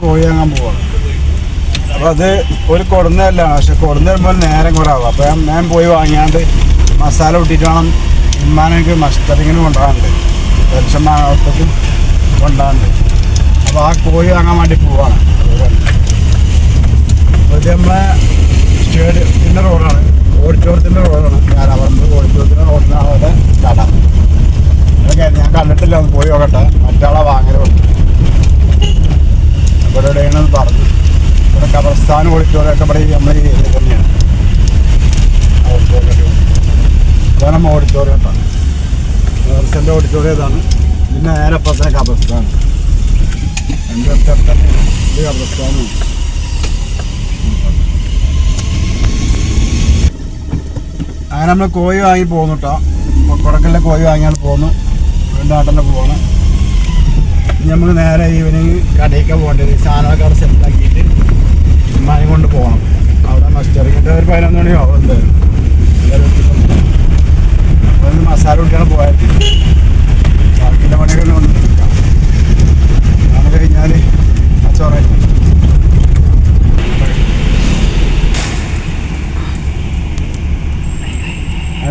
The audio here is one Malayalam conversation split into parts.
കോഴി പോവാണ് അപ്പോൾ അത് ഒരു കൊടുന്നതല്ല പക്ഷെ കൊടുന്ന് വരുമ്പോൾ നേരം കുറവാണ് അപ്പോൾ ഞാൻ ഞാൻ പോയി വാങ്ങിയാണ്ട് മസാല ഇട്ടിട്ട് വേണം. ഇമ്മാനൊക്കെ മസ്തറിങ്ങിന് കൊണ്ടുപോകാനുണ്ട്. വെളിച്ചം മാത്രത്തിൽ കൊണ്ടുപോകാനുണ്ട്. അപ്പോൾ ആ കോഴി വാങ്ങാൻ വേണ്ടി പോവാണ്. ഇത് നമ്മളെ സ്റ്റേഡിയത്തിന്റെ റോഡാണ്. ഓഡിറ്റോറിയത്തിന്റെ റോഡാണ്. ഞാനവർക്ക് ഓഡിറ്റോറിയത്തിന്റെ റോഡിനാണ് അവിടെ കട. ഞാൻ കണ്ടിട്ടില്ല. ഒന്ന് പോയി നോക്കട്ടെ. മറ്റാളെ വാങ്ങലുണ്ട് എവിടെയാണെന്ന് പറഞ്ഞു. ഇവിടെ കബർസ്ഥാനം ഓഡിറ്റോറിയം ഒക്കെ ഇവിടെ നമ്മൾ ഈ ഏരിയ തന്നെയാണ്. ഓഡിറ്റോറിയം. ഇതാണ്. നമ്മൾ പിന്നെ നേരെ അപ്പുറത്തെ തന്നെയാണ് ഇത് കബർസ്ഥാനും അങ്ങനെ നമ്മൾ കോഴി വാങ്ങി പോന്നു കേട്ടോ കൊടക്കലിലെ കോഴി വാങ്ങിയാണ് പോന്നു. വീണ്ടും പോകണം നമുക്ക് നേരെ ഈവനിങ് കടയിലേക്ക് പോകേണ്ടത് സാധനമൊക്കെ അവിടെ സെറ്റാക്കിയിട്ട് ഉമ്മാനെ കൊണ്ട് പോകണം. അവിടെ മസ്റ്ററിങ്ങിട്ട് ഒരു പതിനൊന്ന് എന്തായാലും എത്തിക്കണം. അപ്പോൾ ഒന്ന് മസാല കുട്ടിയാണ് പോയത്. ബാക്കിന്റെ പണിയൊക്കെ ഒന്ന്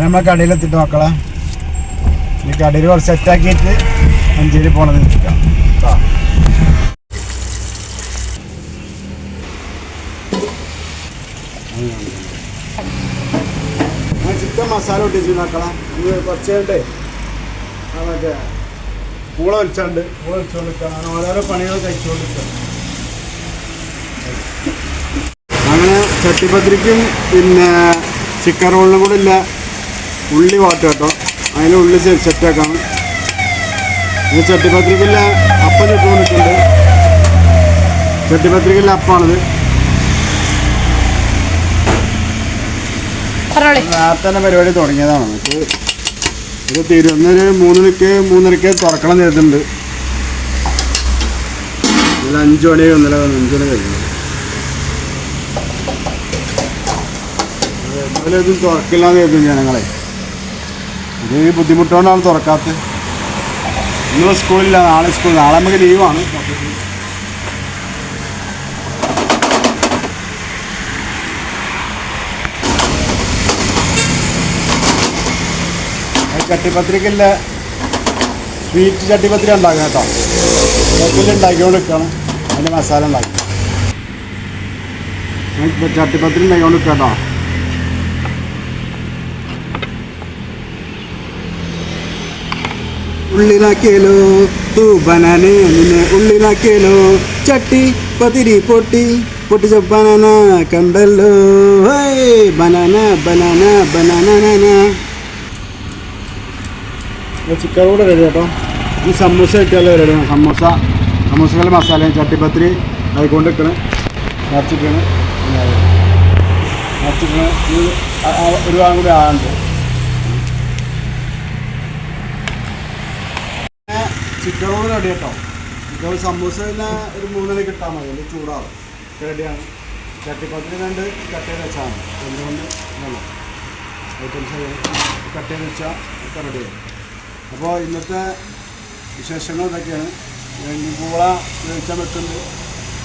നമ്മളെ കടയിലെത്തിട്ട് മക്കളെ? ഈ കടയിൽ കുറച്ച് സെറ്റാക്കിയിട്ട് മഞ്ചേരി പോണത് കേട്ടോ ചിക്കൻ മസാല ഒട്ടിച്ചു നോക്കണം കുറച്ച് കണ്ടേ ആ മറ്റേ പൂള വലിച്ചാണ്ട്. പൂള വലിച്ചോണ്ടിരിക്കണം അങ്ങനെ ഓരോരോ പണികൾ കഴിച്ചോണ്ടിരിക്കണം അങ്ങനെ ചട്ടിപ്പത്തിരിക്കും പിന്നെ ചിക്കൻ റോളിനും കൂടെ ഇല്ല ഉള്ളി വാട്ടുക കേട്ടോ. അതിന് ഉള്ളി സെറ്റാക്കാം ഇത് ചട്ടിപ്പത്രികയില്ല അപ്പം ചുട്ടുകൊണ്ടിട്ടുണ്ട് ചട്ടിപ്പത്രികയിലെ അപ്പാണിത്. പറഞ്ഞോളി. നേരത്തെ തന്നെ പരിപാടി തുടങ്ങിയതാണ്. നമുക്ക് ഇത് തിരുവന്നൊരു മൂന്നരക്ക് മൂന്നരക്ക് തുറക്കണം ചെയ്തിട്ടുണ്ട് ഇതിൽ അഞ്ച് മണി ഒന്നര അഞ്ച് മണി കഴിഞ്ഞു. ഇതുപോലെ ഇതും തുറക്കില്ലാന്ന് കരുതും ജനങ്ങളെ. ഇത് ബുദ്ധിമുട്ടുകൊണ്ടാണ് തുറക്കാത്തത്. ഇന്ന് സ്കൂളില്ല നാളെ സ്കൂൾ നാളെ നമുക്ക് ലീവാണ് ചട്ടിപ്പത്രിക്കല്ല സ്വീറ്റ് ചട്ടിപ്പത്രി ഉണ്ടാക്കുക കേട്ടോ. വീട്ടിൽ ഉണ്ടാക്കിക്കൊണ്ട് നിൽക്കണം അതിന്റെ മസാല ഉണ്ടാക്കി. ചട്ടിപ്പത്രി ഉണ്ടാക്കിക്കൊണ്ട് നിൽക്കാം കേട്ടോ. ഉള്ളിലാക്കിയല്ലോ തൂ ബനാനെ നിന്നെ ഉള്ളിലാക്കിയല്ലോ ചട്ടി പതിരി പൊട്ടി പൊട്ടിച്ച ബനാന കണ്ടല്ലോ. ബനാന ബനാന ബനാന ചിക്കൻ കൂടെ റെഡി കേട്ടോ. ഈ സമൂസ കിട്ടിയാലോ റെഡിയാണ് സമൂസ സമൂസകളുടെ മസാലയും ചട്ടിപ്പത്തിരി ആയിക്കൊണ്ട് നിൽക്കണം നിറച്ചിട്ടാണ് നിറച്ചിട്ടാണ് ഒരു ഭാഗം കൂടി ആകുന്നുണ്ട് ചിക്കൻ റോൾ റെഡി കേട്ടോ ചിക്കൻ സമൂസ പിന്നെ ഒരു മൂന്നര ഇട്ടാൽ മതി. അതിന്റെ ചൂടാവും. റെഡിയാണ് ചട്ടിപ്പത്തിരി രണ്ട് കട്ട് ചെയ്ത് വെച്ചാൽ മതി. എന്തുകൊണ്ട്? വെള്ളം ഐറ്റംസ് കട്ട് ചെയ്ത് വെച്ചാൽ ഒക്കെ റെഡിയാവും അപ്പോൾ ഇന്നത്തെ വിശേഷങ്ങൾ ഇതൊക്കെയാണ്. പൂള വേവിച്ചാൽ വെക്കുന്നുണ്ട്.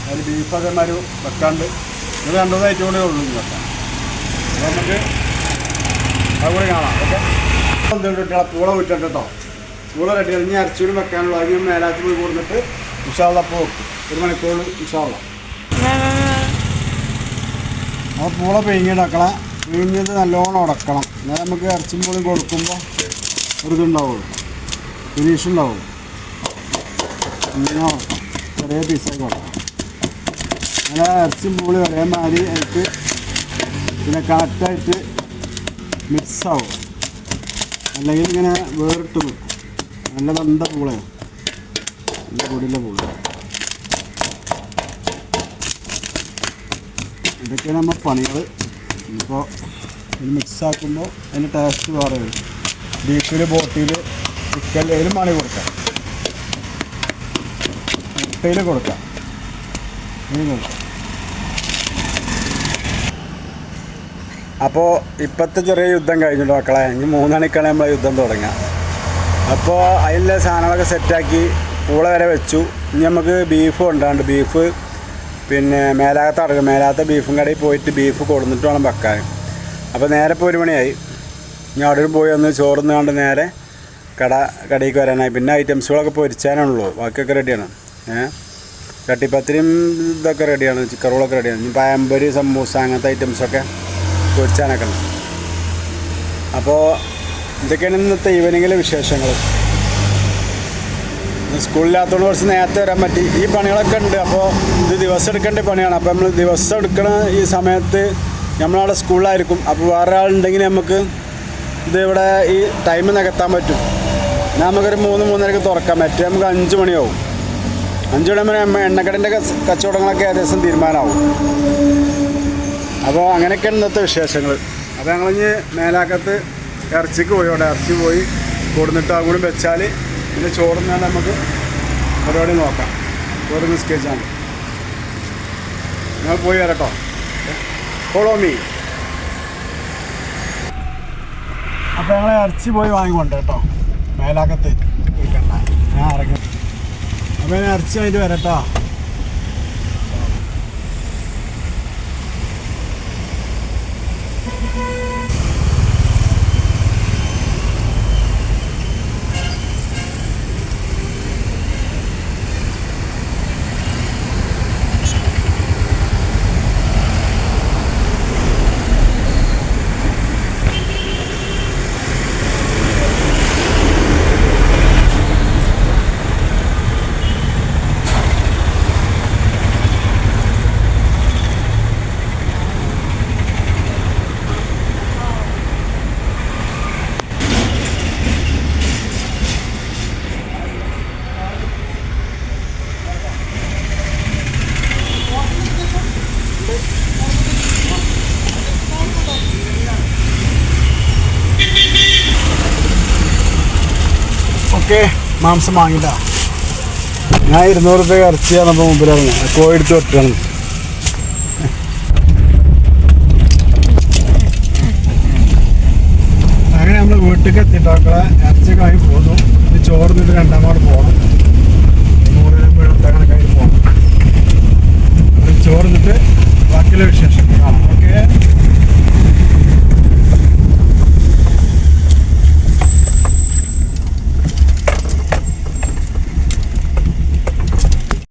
അതിൽ ബീഫ് അതേമാതിരി വെക്കാണ്ട്. ഇത് രണ്ടു ഐറ്റം കൂടെ ഉള്ളൂ വെക്കാം അപ്പോൾ നമുക്ക് അതുകൂടി കാണാം. ഓക്കെ? എന്തുകൊണ്ട് പൂള വിട്ടിട്ട് പൂള റെഡി അറിഞ്ഞ് അരച്ചൂട് വെക്കാനുള്ള അതിന് മേലാത്തി പോയി കൊടുത്തിട്ട് ഉഷാള അപ്പോൾ വെക്കും. ഒരു മണിക്കൂർ ഉഷാള അപ്പോൾ പൂള പിഴിഞ്ഞിടക്കണം പിഴിഞ്ഞത് നല്ലോണം ഉടക്കണം. എന്നാൽ നമുക്ക് ഇറച്ചും പൂളി കൊടുക്കുമ്പോൾ ഒരു ഇതുണ്ടാവുള്ളൂ ഫിനിഷ് ഉണ്ടാവുള്ളൂ. ഇങ്ങനെ ഉടക്കണം. ചെറിയ പീസായി കൊടുക്കണം അങ്ങനെ ഇറച്ചും പൂളി ഒരേമാതിരി എനിക്ക് പിന്നെ കറക്റ്റായിട്ട് മിക്സാവും അല്ലെങ്കിൽ ഇങ്ങനെ വേറിട്ട് നിൽക്കും. നല്ല നല്ല പൂളയാണ് നല്ല പൊടിയുള്ള പൂള. ഇതൊക്കെയാണ് നമ്മൾ പണികൾ ഇപ്പോൾ ഇത് മിക്സ് ആക്കുമ്പോൾ അതിന്റെ ടേസ്റ്റ് വേറെ വരും. ബീഫിൽ ബോട്ടിയിൽ ചിക്കൻ ഏതിലും മണി കൊടുക്കാം. മുട്ടയിൽ കൊടുക്കാം. അപ്പോൾ ഇപ്പോഴത്തെ ചെറിയ യുദ്ധം കഴിഞ്ഞിട്ട് മക്കളെ. ഇനി മൂന്നണിക്കാണ് നമ്മളെ യുദ്ധം തുടങ്ങുക അപ്പോൾ അതിലെ സാധനങ്ങളൊക്കെ സെറ്റാക്കി പൂള വരെ വെച്ചു. ഇനി നമുക്ക് ബീഫ് കൊണ്ടാണ്ട് ബീഫ് പിന്നെ മേലാകത്ത് അടക്കും മേലാത്ത ബീഫും കടയിൽ പോയിട്ട് ബീഫ് കൊടുത്തിട്ട് വേണം വെക്കാൻ. അപ്പോൾ നേരെ ഇപ്പോൾ ഒരു മണിയായി. ഇനി അവിടെ പോയി ഒന്ന് ചോറുന്ന് കണ്ട് നേരെ കട കടയിലേക്ക് വരാനായി. പിന്നെ ഐറ്റംസുകളൊക്കെ പൊരിച്ചാനുള്ളൂ. ബാക്കിയൊക്കെ റെഡിയാണ് ഏഹ് ചട്ടിപ്പത്തിരിയും ഇതൊക്കെ റെഡിയാണ് ചിക്കൻ റോളൊക്കെ റെഡിയാണ് ഇനി പയമ്പരി സമൂസ അങ്ങനത്തെ ഐറ്റംസൊക്കെ പൊരിച്ചാനൊക്കെ ഉണ്ട്. അപ്പോൾ ഇതൊക്കെയാണ് ഇന്നത്തെ ഈവനിങ്ങിലെ വിശേഷങ്ങൾ? സ്കൂളില്ലാത്തതുകൊണ്ട് കുറച്ച് നേരത്തെ വരാൻ പറ്റി. ഈ പണികളൊക്കെ ഉണ്ട്. അപ്പോൾ ഇത് ദിവസം എടുക്കേണ്ട പണിയാണ്. അപ്പോൾ നമ്മൾ ദിവസം എടുക്കണ ഈ സമയത്ത് നമ്മളവിടെ സ്കൂളിലായിരിക്കും. അപ്പോൾ വേറെ ആളുണ്ടെങ്കിൽ നമുക്ക് ഇത് ഇവിടെ ഈ ടൈം നികത്താൻ പറ്റും. എന്നാൽ നമുക്കൊരു മൂന്ന് മൂന്നരക്ക് തുറക്കാൻ പറ്റും നമുക്ക് അഞ്ച് മണിയാവും. അഞ്ച് മണിയാകുമ്പോൾ നമ്മൾ എണ്ണക്കടന്റെ കച്ചവടങ്ങളൊക്കെ ഏകദേശം തീരുമാനമാവും. അപ്പോൾ അങ്ങനെയൊക്കെയാണ് ഇന്നത്തെ വിശേഷങ്ങൾ അപ്പോൾ ഞങ്ങളിഞ്ഞ് മേലാക്കത്ത് ഇറച്ചിക്ക് പോയി അവിടെ ഇറച്ചി പോയി കൊടുന്നിട്ട് കൂടി വെച്ചാൽ പിന്നെ ചോറുന്നാണ്ട് നമുക്ക് പരിപാടി നോക്കാം. ചോറ് നിസ്കരിച്ചാണ് ഞങ്ങൾ പോയി വരട്ടോ. ഫോളോ മീ അപ്പോൾ ഞങ്ങൾ ഇറച്ചി പോയി വാങ്ങിക്കൊണ്ട് കേട്ടോ മേലാക്കത്ത്. ഞാൻ ഇറങ്ങി. അപ്പോൾ ഞാൻ ഇറച്ചി ആയിട്ട് വരട്ടോ. ഓക്കെ മാംസം വാങ്ങിട്ടാ ഞാൻ ഇരുന്നൂറ് രൂപ ഇറച്ചി തന്നപ്പോൾ മുമ്പിലാണ് കോഴി എടുത്ത് വെട്ടാണ്. അങ്ങനെ നമ്മൾ വീട്ടിലേക്ക് എത്തിയിട്ടാക്കളെ ഇറച്ചിയൊക്കെ പോന്നു. ഇത് ചോർന്നിട്ട് രണ്ടാമത് പോകണം